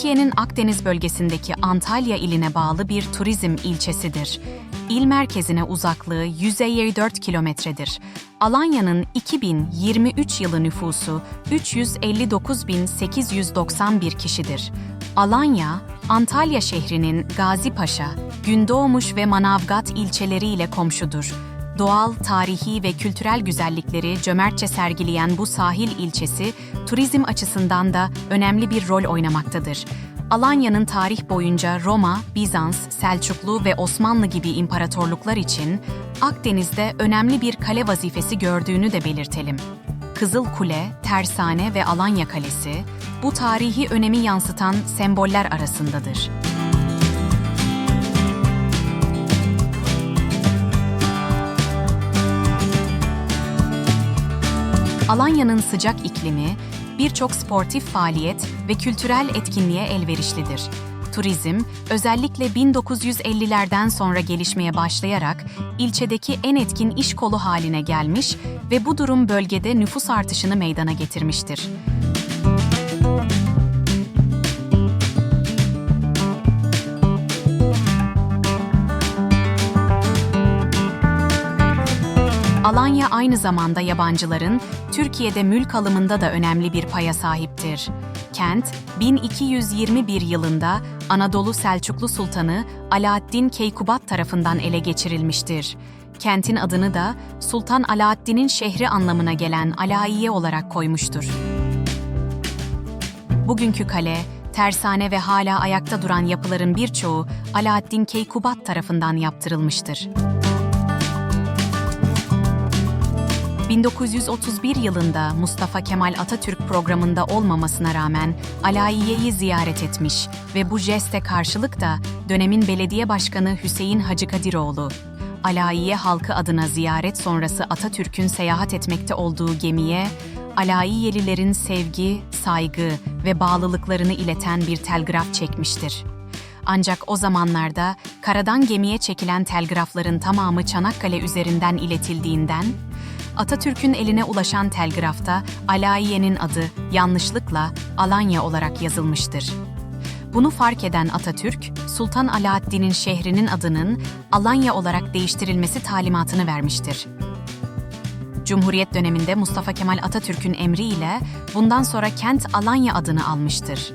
Türkiye'nin Akdeniz bölgesindeki Antalya iline bağlı bir turizm ilçesidir. İl merkezine uzaklığı 154 kilometredir. Alanya'nın 2023 yılı nüfusu 359.891 kişidir. Alanya, Antalya şehrinin Gazipaşa, Gündoğmuş ve Manavgat ilçeleriyle komşudur. Doğal, tarihi ve kültürel güzellikleri cömertçe sergileyen bu sahil ilçesi, turizm açısından da önemli bir rol oynamaktadır. Alanya'nın tarih boyunca Roma, Bizans, Selçuklu ve Osmanlı gibi imparatorluklar için Akdeniz'de önemli bir kale vazifesi gördüğünü de belirtelim. Kızıl Kule, Tersane ve Alanya Kalesi, bu tarihi önemi yansıtan semboller arasındadır. Alanya'nın sıcak iklimi, birçok sportif faaliyet ve kültürel etkinliğe elverişlidir. Turizm, özellikle 1950'lerden sonra gelişmeye başlayarak ilçedeki en etkin iş kolu haline gelmiş ve bu durum bölgede nüfus artışını meydana getirmiştir. Alanya aynı zamanda yabancıların Türkiye'de mülk alımında da önemli bir paya sahiptir. Kent, 1221 yılında Anadolu Selçuklu Sultanı Alaaddin Keykubat tarafından ele geçirilmiştir. Kentin adını da Sultan Alaaddin'in şehri anlamına gelen Alayiye olarak koymuştur. Bugünkü kale, tersane ve hala ayakta duran yapıların birçoğu Alaaddin Keykubat tarafından yaptırılmıştır. 1931 yılında Mustafa Kemal Atatürk programında olmamasına rağmen Alayiye'yi ziyaret etmiş ve bu jeste karşılık da dönemin belediye başkanı Hüseyin Hacı Kadiroğlu, Alayiye halkı adına ziyaret sonrası Atatürk'ün seyahat etmekte olduğu gemiye, Alayiyelilerin sevgi, saygı ve bağlılıklarını ileten bir telgraf çekmiştir. Ancak o zamanlarda karadan gemiye çekilen telgrafların tamamı Çanakkale üzerinden iletildiğinden, Atatürk'ün eline ulaşan telgrafta Alayiye'nin adı yanlışlıkla Alanya olarak yazılmıştır. Bunu fark eden Atatürk, Sultan Alaaddin'in şehrinin adının Alanya olarak değiştirilmesi talimatını vermiştir. Cumhuriyet döneminde Mustafa Kemal Atatürk'ün emriyle bundan sonra kent Alanya adını almıştır.